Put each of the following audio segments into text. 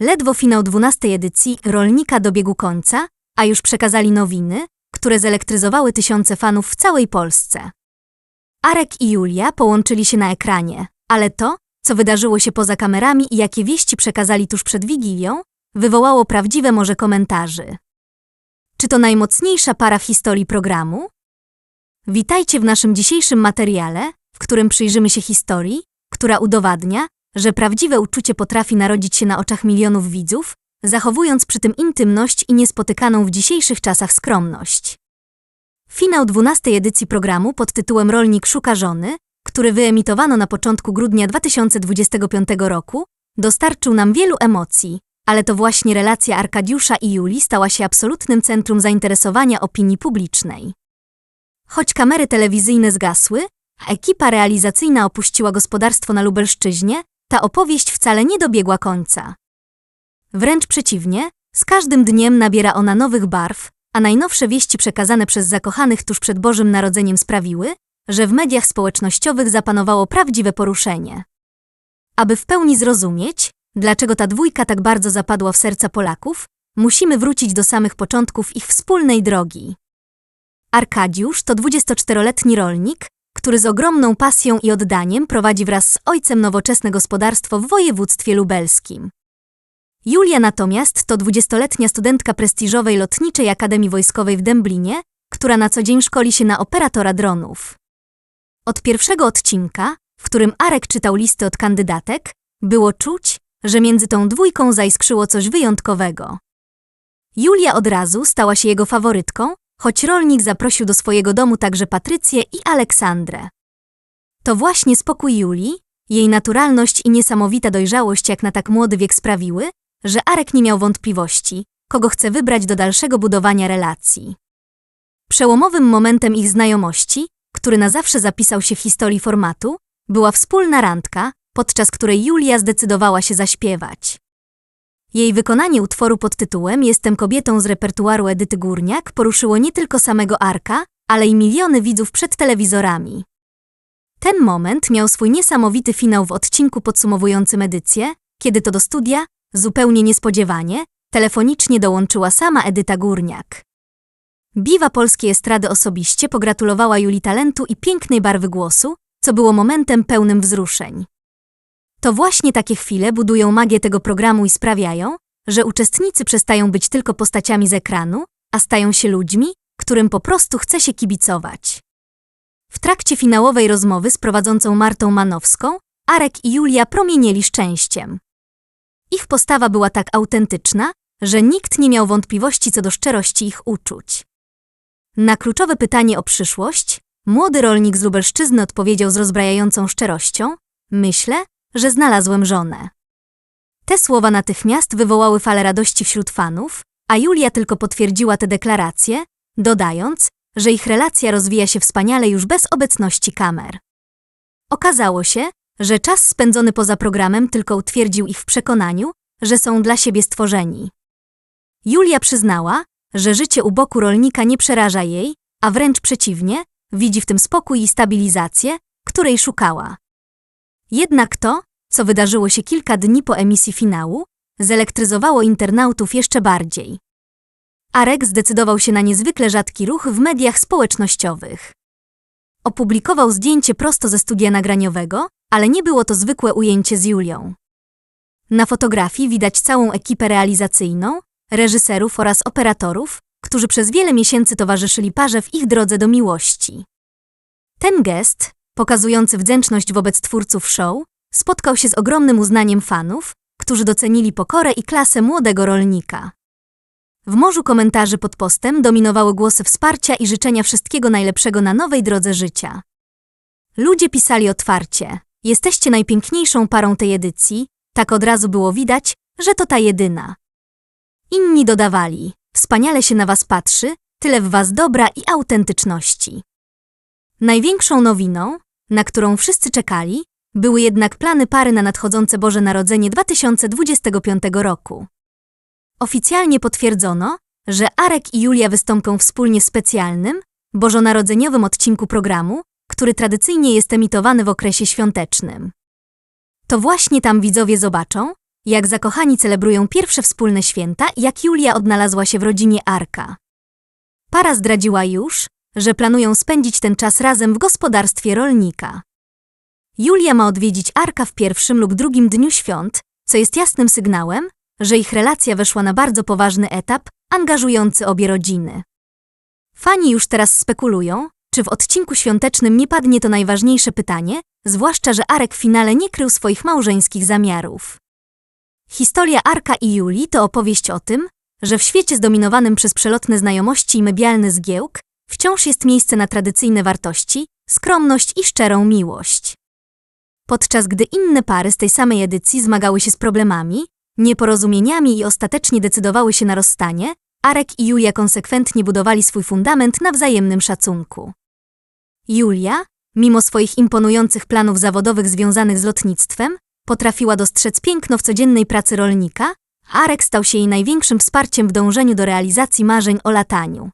Ledwo finał 12 edycji Rolnika dobiegł końca, a już przekazali nowiny, które zelektryzowały tysiące fanów w całej Polsce. Arek i Julia połączyli się na ekranie, ale to, co wydarzyło się poza kamerami i jakie wieści przekazali tuż przed Wigilią, wywołało prawdziwe morze komentarzy. Czy to najmocniejsza para w historii programu? Witajcie w naszym dzisiejszym materiale, w którym przyjrzymy się historii, która udowadnia, że prawdziwe uczucie potrafi narodzić się na oczach milionów widzów, zachowując przy tym intymność i niespotykaną w dzisiejszych czasach skromność. Finał 12 edycji programu pod tytułem Rolnik szuka żony, który wyemitowano na początku grudnia 2025 roku, dostarczył nam wielu emocji, ale to właśnie relacja Arkadiusza i Julii stała się absolutnym centrum zainteresowania opinii publicznej. Choć kamery telewizyjne zgasły, a ekipa realizacyjna opuściła gospodarstwo na Lubelszczyźnie, ta opowieść wcale nie dobiegła końca. Wręcz przeciwnie, z każdym dniem nabiera ona nowych barw, a najnowsze wieści przekazane przez zakochanych tuż przed Bożym Narodzeniem sprawiły, że w mediach społecznościowych zapanowało prawdziwe poruszenie. Aby w pełni zrozumieć, dlaczego ta dwójka tak bardzo zapadła w serca Polaków, musimy wrócić do samych początków ich wspólnej drogi. Arkadiusz to 24-letni rolnik, który z ogromną pasją i oddaniem prowadzi wraz z ojcem nowoczesne gospodarstwo w województwie lubelskim. Julia natomiast to 20-letnia studentka prestiżowej Lotniczej Akademii Wojskowej w Dęblinie, która na co dzień szkoli się na operatora dronów. Od pierwszego odcinka, w którym Arek czytał listy od kandydatek, było czuć, że między tą dwójką zaiskrzyło coś wyjątkowego. Julia od razu stała się jego faworytką, choć rolnik zaprosił do swojego domu także Patrycję i Aleksandrę. To właśnie spokój Julii, jej naturalność i niesamowita dojrzałość jak na tak młody wiek sprawiły, że Arek nie miał wątpliwości, kogo chce wybrać do dalszego budowania relacji. Przełomowym momentem ich znajomości, który na zawsze zapisał się w historii formatu, była wspólna randka, podczas której Julia zdecydowała się zaśpiewać. Jej wykonanie utworu pod tytułem Jestem kobietą z repertuaru Edyty Górniak poruszyło nie tylko samego Arka, ale i miliony widzów przed telewizorami. Ten moment miał swój niesamowity finał w odcinku podsumowującym edycję, kiedy to do studia, zupełnie niespodziewanie, telefonicznie dołączyła sama Edyta Górniak. Biwa polskiej estrady osobiście pogratulowała Julii talentu i pięknej barwy głosu, co było momentem pełnym wzruszeń. To właśnie takie chwile budują magię tego programu i sprawiają, że uczestnicy przestają być tylko postaciami z ekranu, a stają się ludźmi, którym po prostu chce się kibicować. W trakcie finałowej rozmowy z prowadzącą Martą Manowską, Arek i Julia promienieli szczęściem. Ich postawa była tak autentyczna, że nikt nie miał wątpliwości co do szczerości ich uczuć. Na kluczowe pytanie o przyszłość, młody rolnik z Lubelszczyzny odpowiedział z rozbrajającą szczerością: Myślę, że znalazłem żonę. Te słowa natychmiast wywołały falę radości wśród fanów, a Julia tylko potwierdziła te deklaracje, dodając, że ich relacja rozwija się wspaniale już bez obecności kamer. Okazało się, że czas spędzony poza programem tylko utwierdził ich w przekonaniu, że są dla siebie stworzeni. Julia przyznała, że życie u boku rolnika nie przeraża jej, a wręcz przeciwnie, widzi w tym spokój i stabilizację, której szukała. Jednak to, co wydarzyło się kilka dni po emisji finału, zelektryzowało internautów jeszcze bardziej. Arek zdecydował się na niezwykle rzadki ruch w mediach społecznościowych. Opublikował zdjęcie prosto ze studia nagraniowego, ale nie było to zwykłe ujęcie z Julią. Na fotografii widać całą ekipę realizacyjną, reżyserów oraz operatorów, którzy przez wiele miesięcy towarzyszyli parze w ich drodze do miłości. Ten gest, pokazujący wdzięczność wobec twórców show, spotkał się z ogromnym uznaniem fanów, którzy docenili pokorę i klasę młodego rolnika. W morzu komentarzy pod postem dominowały głosy wsparcia i życzenia wszystkiego najlepszego na nowej drodze życia. Ludzie pisali otwarcie: Jesteście najpiękniejszą parą tej edycji, tak od razu było widać, że to ta jedyna. Inni dodawali: Wspaniale się na was patrzy, tyle w was dobra i autentyczności. Największą nowiną, na którą wszyscy czekali, były jednak plany pary na nadchodzące Boże Narodzenie 2025 roku. Oficjalnie potwierdzono, że Arek i Julia wystąpią wspólnie w specjalnym, bożonarodzeniowym odcinku programu, który tradycyjnie jest emitowany w okresie świątecznym. To właśnie tam widzowie zobaczą, jak zakochani celebrują pierwsze wspólne święta jak Julia odnalazła się w rodzinie Arka. Para zdradziła już, że planują spędzić ten czas razem w gospodarstwie rolnika. Julia ma odwiedzić Arka w pierwszym lub drugim dniu świąt, co jest jasnym sygnałem, że ich relacja weszła na bardzo poważny etap, angażujący obie rodziny. Fani już teraz spekulują, czy w odcinku świątecznym nie padnie to najważniejsze pytanie, zwłaszcza, że Arek w finale nie krył swoich małżeńskich zamiarów. Historia Arka i Julii to opowieść o tym, że w świecie zdominowanym przez przelotne znajomości i medialny zgiełk wciąż jest miejsce na tradycyjne wartości, skromność i szczerą miłość. Podczas gdy inne pary z tej samej edycji zmagały się z problemami, nieporozumieniami i ostatecznie decydowały się na rozstanie, Arek i Julia konsekwentnie budowali swój fundament na wzajemnym szacunku. Julia, mimo swoich imponujących planów zawodowych związanych z lotnictwem, potrafiła dostrzec piękno w codziennej pracy rolnika, Arek stał się jej największym wsparciem w dążeniu do realizacji marzeń o lataniu.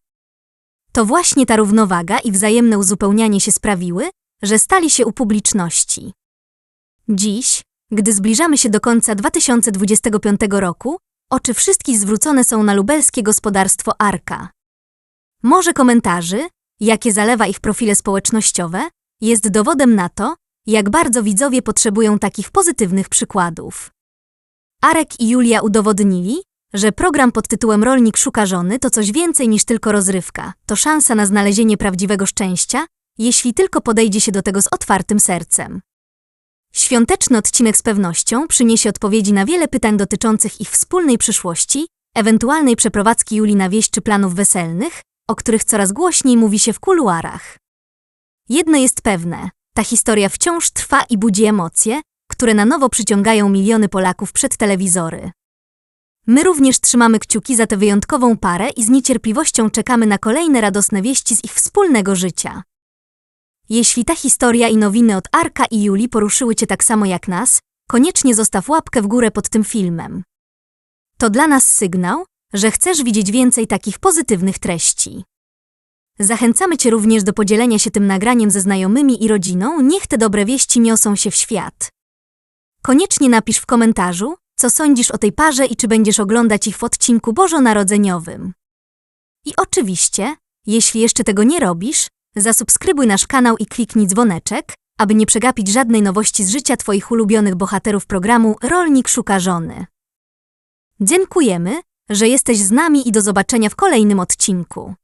To właśnie ta równowaga i wzajemne uzupełnianie się sprawiły, że stali się u publiczności. Dziś, gdy zbliżamy się do końca 2025 roku, oczy wszystkich zwrócone są na lubelskie gospodarstwo Arka. Morze komentarzy, jakie zalewa ich profile społecznościowe, jest dowodem na to, jak bardzo widzowie potrzebują takich pozytywnych przykładów. Arek i Julia udowodnili, że program pod tytułem Rolnik szuka żony to coś więcej niż tylko rozrywka, to szansa na znalezienie prawdziwego szczęścia, jeśli tylko podejdzie się do tego z otwartym sercem. Świąteczny odcinek z pewnością przyniesie odpowiedzi na wiele pytań dotyczących ich wspólnej przyszłości, ewentualnej przeprowadzki Julii na wieś czy planów weselnych, o których coraz głośniej mówi się w kuluarach. Jedno jest pewne, ta historia wciąż trwa i budzi emocje, które na nowo przyciągają miliony Polaków przed telewizory. My również trzymamy kciuki za tę wyjątkową parę i z niecierpliwością czekamy na kolejne radosne wieści z ich wspólnego życia. Jeśli ta historia i nowiny od Arka i Julii poruszyły Cię tak samo jak nas, koniecznie zostaw łapkę w górę pod tym filmem. To dla nas sygnał, że chcesz widzieć więcej takich pozytywnych treści. Zachęcamy Cię również do podzielenia się tym nagraniem ze znajomymi i rodziną, niech te dobre wieści niosą się w świat. Koniecznie napisz w komentarzu, co sądzisz o tej parze i czy będziesz oglądać ich w odcinku bożonarodzeniowym. I oczywiście, jeśli jeszcze tego nie robisz, zasubskrybuj nasz kanał i kliknij dzwoneczek, aby nie przegapić żadnej nowości z życia Twoich ulubionych bohaterów programu Rolnik szuka żony. Dziękujemy, że jesteś z nami i do zobaczenia w kolejnym odcinku.